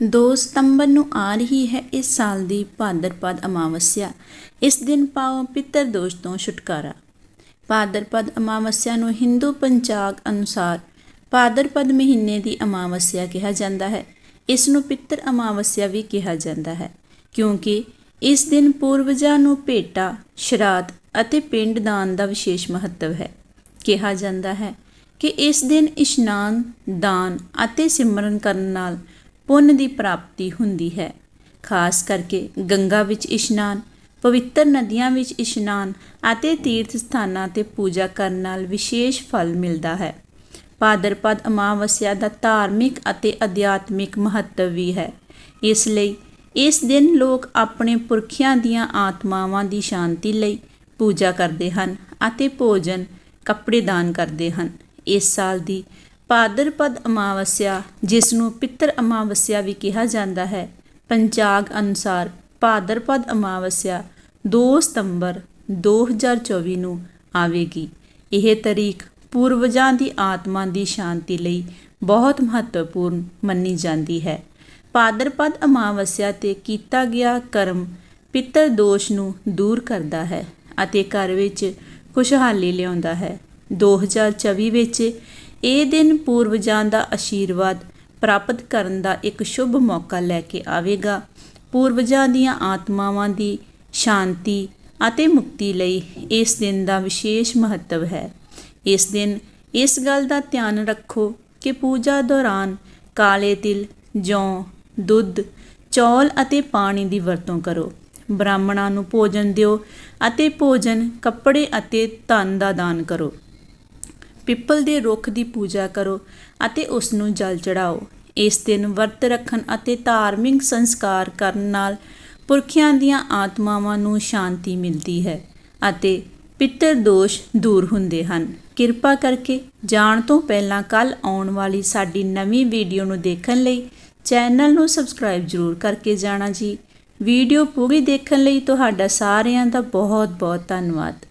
2 ਸਤੰਬਰ ਨੂੰ ਆ ਰਹੀ ਹੈ ਇਸ ਸਾਲ ਦੀ ਭਾਦਰਪਦ ਅਮਾਵਸਿਆ। ਇਸ ਦਿਨ ਪਾਓ ਪਿੱਤਰ ਦੋਸ਼ ਤੋਂ ਛੁਟਕਾਰਾ। ਭਾਦਰਪਦ ਅਮਾਵਸਿਆ ਨੂੰ ਹਿੰਦੂ ਪੰਚਾਗ ਅਨੁਸਾਰ ਭਾਦਰਪਦ ਮਹੀਨੇ ਦੀ ਅਮਾਵਸਿਆ ਕਿਹਾ ਜਾਂਦਾ ਹੈ। ਇਸ ਨੂੰ ਪਿੱਤਰ ਅਮਾਵਸਿਆ ਵੀ ਕਿਹਾ ਜਾਂਦਾ ਹੈ, ਕਿਉਂਕਿ ਇਸ ਦਿਨ ਪੂਰਵਜਾਂ ਨੂੰ ਭੇਟਾ, ਸ਼ਰਾਧ ਅਤੇ ਪਿੰਡ ਦਾਨ ਦਾ ਵਿਸ਼ੇਸ਼ ਮਹੱਤਵ ਹੈ। ਕਿਹਾ ਜਾਂਦਾ ਹੈ ਕਿ ਇਸ ਦਿਨ ਇਸ਼ਨਾਨ, ਦਾਨ ਅਤੇ ਸਿਮਰਨ ਕਰਨ ਨਾਲ ਪੁੰਨ ਦੀ ਪ੍ਰਾਪਤੀ ਹੁੰਦੀ ਹੈ। ਖਾਸ ਕਰਕੇ ਗੰਗਾ ਵਿੱਚ ਇਸ਼ਨਾਨ, ਪਵਿੱਤਰ ਨਦੀਆਂ ਵਿੱਚ ਇਸ਼ਨਾਨ ਅਤੇ ਤੀਰਥ ਸਥਾਨਾਂ ਤੇ ਪੂਜਾ ਕਰਨ ਨਾਲ ਵਿਸ਼ੇਸ਼ ਫਲ ਮਿਲਦਾ ਹੈ। ਭਾਦਰਪਦ ਅਮਾਵਸਿਆ ਦਾ ਧਾਰਮਿਕ ਅਤੇ ਅਧਿਆਤਮਿਕ ਮਹੱਤਵ ਵੀ ਹੈ। ਇਸ ਲਈ ਇਸ ਦਿਨ ਲੋਕ ਆਪਣੇ ਪੁਰਖਿਆਂ ਦੀਆਂ ਆਤਮਾਵਾਂ ਦੀ ਸ਼ਾਂਤੀ ਲਈ ਪੂਜਾ ਕਰਦੇ ਹਨ ਅਤੇ ਭੋਜਨ, ਕੱਪੜੇ ਦਾਨ ਕਰਦੇ ਹਨ। ਇਸ ਸਾਲ ਦੀ ਭਾਦਰਪਦ ਅਮਾਵਸਿਆ ਜਿਸ ਨੂੰ ਪਿੱਤਰ ਅਮਾਵਸਿਆ ਵੀ ਕਿਹਾ ਜਾਂਦਾ ਹੈ। ਪੰਚਾਗ ਅਨੁਸਾਰ ਭਾਦਰਪਦ ਅਮਾਵਸਿਆ 2 ਸਤੰਬਰ 2024 ਨੂੰ ਆਵੇਗੀ। ਇਹ ਤਾਰੀਖ ਪੂਰਵਜਾਂ ਦੀ ਆਤਮਾ ਦੀ ਸ਼ਾਂਤੀ ਲਈ ਬਹੁਤ ਮਹੱਤਵਪੂਰਨ ਮੰਨੀ ਜਾਂਦੀ ਹੈ। ਭਾਦਰਪਦ ਅਮਾਵਸਿਆ ਤੇ ਕੀਤਾ ਗਿਆ ਕਰਮ ਪਿੱਤਰ ਦੋਸ਼ ਨੂੰ ਦੂਰ ਕਰਦਾ ਹੈ ਅਤੇ ਘਰ ਵਿੱਚ ਖੁਸ਼ਹਾਲੀ ਲਿਆਉਂਦਾ ਹੈ। 2024 ਵਿੱਚ ਇਹ ਦਿਨ ਪੂਰਵਜਾਂ ਦਾ ਆਸ਼ੀਰਵਾਦ ਪ੍ਰਾਪਤ ਕਰਨ ਦਾ ਇੱਕ ਸ਼ੁਭ ਮੌਕਾ ਲੈ ਕੇ ਆਵੇਗਾ। ਪੂਰਵਜਾਂ ਦੀਆਂ ਆਤਮਾਵਾਂ ਦੀ ਸ਼ਾਂਤੀ ਅਤੇ ਮੁਕਤੀ ਲਈ ਇਸ ਦਿਨ ਦਾ ਵਿਸ਼ੇਸ਼ ਮਹੱਤਵ ਹੈ। ਇਸ ਦਿਨ ਇਸ ਗੱਲ ਦਾ ਧਿਆਨ ਰੱਖੋ ਕਿ ਪੂਜਾ ਦੌਰਾਨ ਕਾਲੇ ਤਿਲ, ਜੌਂ, ਦੁੱਧ, ਚੌਲ ਅਤੇ ਪਾਣੀ ਦੀ ਵਰਤੋਂ ਕਰੋ। ਬ੍ਰਾਹਮਣਾਂ ਨੂੰ ਭੋਜਨ ਦਿਓ ਅਤੇ ਭੋਜਨ ਕੱਪੜੇ ਅਤੇ ਧਨ ਦਾ ਦਾਨ ਕਰੋ। ਪਿੱਪਲ ਦੇ ਰੁੱਖ ਦੀ ਪੂਜਾ ਕਰੋ ਅਤੇ ਉਸ ਨੂੰ ਜਲ ਚੜਾਓ। ਇਸ ਦਿਨ ਵਰਤ ਰੱਖਣ ਅਤੇ ਧਾਰਮਿਕ ਸੰਸਕਾਰ ਕਰਨ ਨਾਲ ਪੁਰਖਿਆਂ ਦੀਆਂ ਆਤਮਾਵਾਂ ਨੂੰ ਸ਼ਾਂਤੀ ਮਿਲਦੀ ਹੈ ਅਤੇ ਪਿੱਤਰ ਦੋਸ਼ ਦੂਰ ਹੁੰਦੇ ਹਨ। ਕਿਰਪਾ ਕਰਕੇ ਜਾਣ ਤੋਂ ਪਹਿਲਾਂ ਕੱਲ ਆਉਣ ਵਾਲੀ ਸਾਡੀ ਨਵੀਂ ਵੀਡੀਓ ਨੂੰ ਦੇਖਣ ਲਈ ਚੈਨਲ ਨੂੰ ਸਬਸਕ੍ਰਾਈਬ ਜ਼ਰੂਰ ਕਰਕੇ ਜਾਣਾ ਜੀ। ਵੀਡੀਓ ਪੂਰੀ ਦੇਖਣ ਲਈ ਤੁਹਾਡਾ ਸਾਰਿਆਂ ਦਾ ਬਹੁਤ ਬਹੁਤ ਧੰਨਵਾਦ।